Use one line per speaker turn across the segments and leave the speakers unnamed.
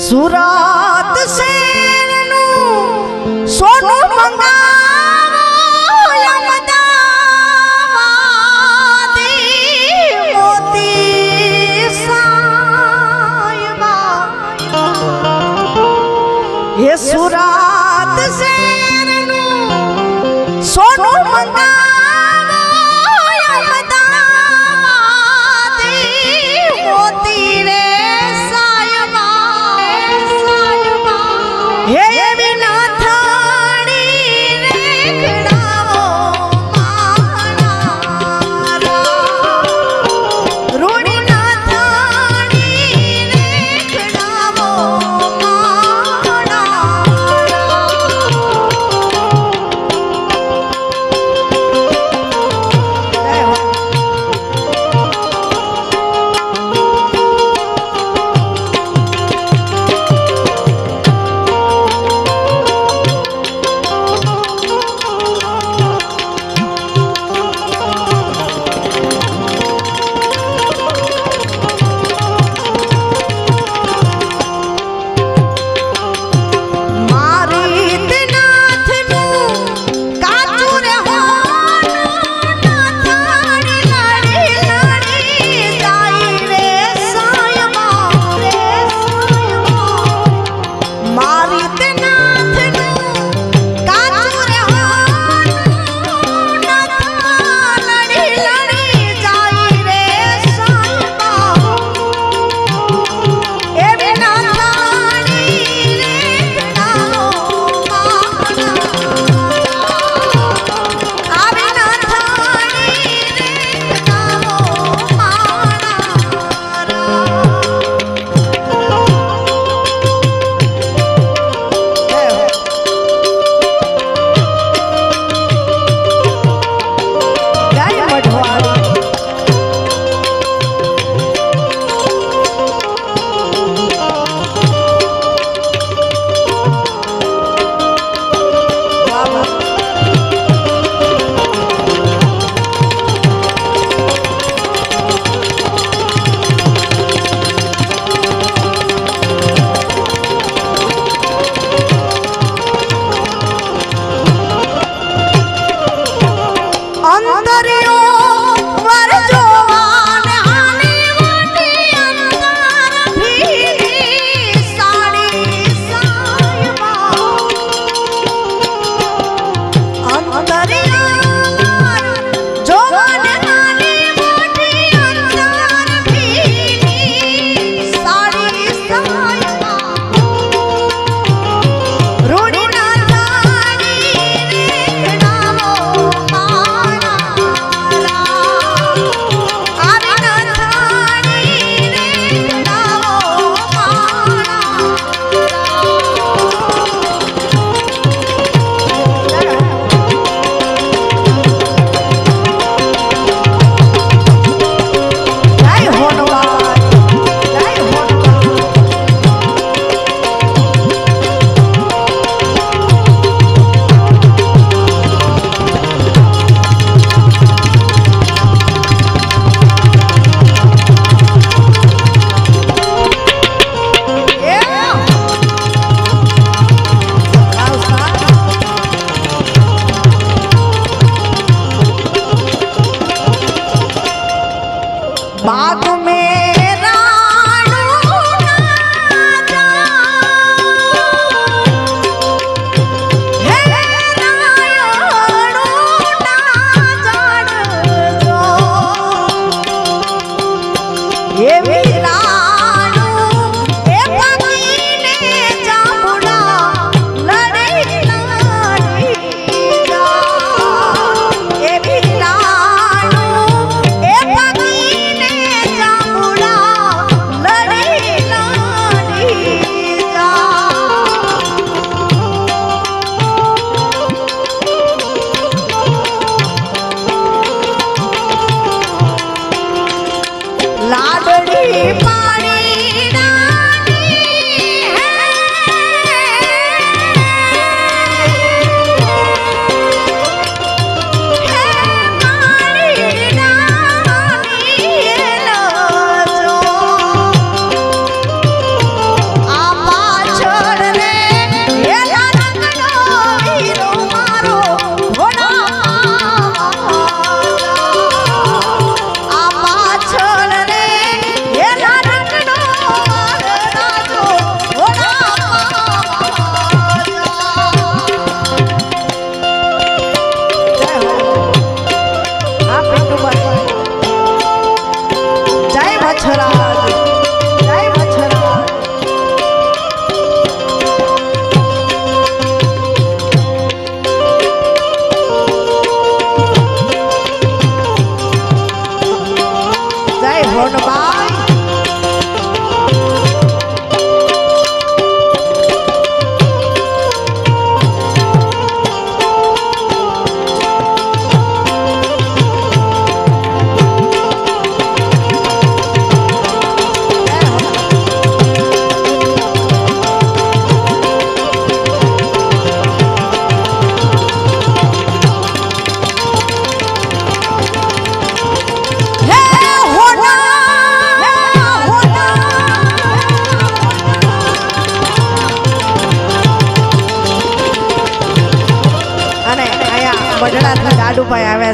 સુરત શહેરનું સોનું મંગાવો હે સુરત શહેરનું સોનું મંગાવો. people.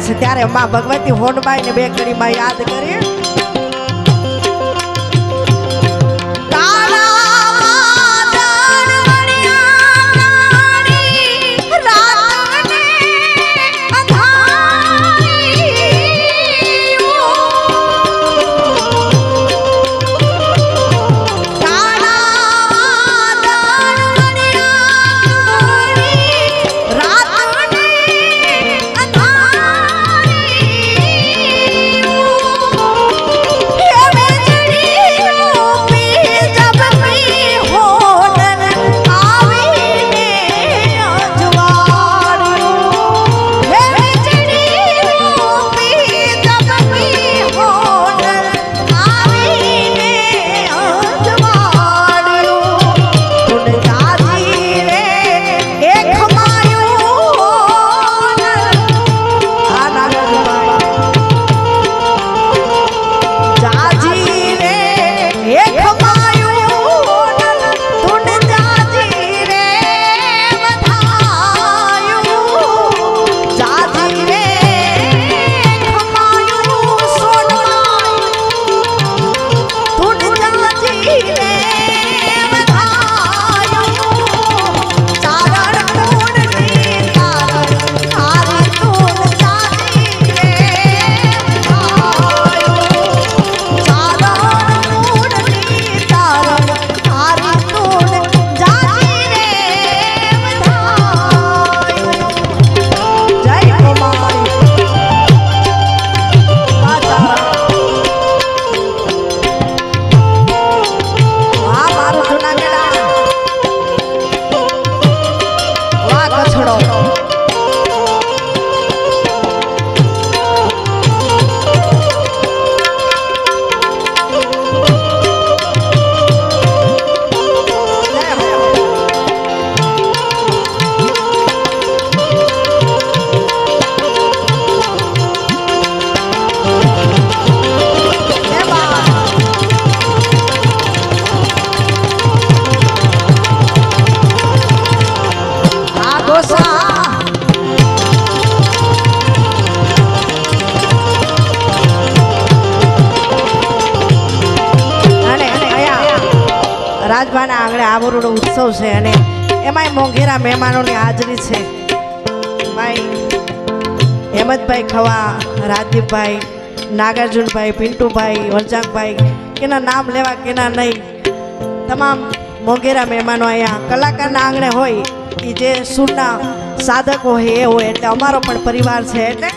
છે ત્યારે માં ભગવતી હોનબાઈ ને બે કડીમાં યાદ કરીએ. અહીંયા રાજભાના આંગણે આવરોડો ઉત્સવ છે અને એમાંય મોંઘેરા મહેમાનોની હાજરી છે. ભાઈ, હેમંતભાઈ ખવા, રાજદીપભાઈ, નાગાર્જુનભાઈ, પિન્ટુભાઈ વરજાકભાઈ કેના નામ લેવા, કેના નહીં, તમામ મોંઘેરા મહેમાનો અહીંયા કલાકારના આંગણે હોય. એ જે સૂરના સાધકો હોય એ હોય એટલે અમારો પણ પરિવાર છે એટલે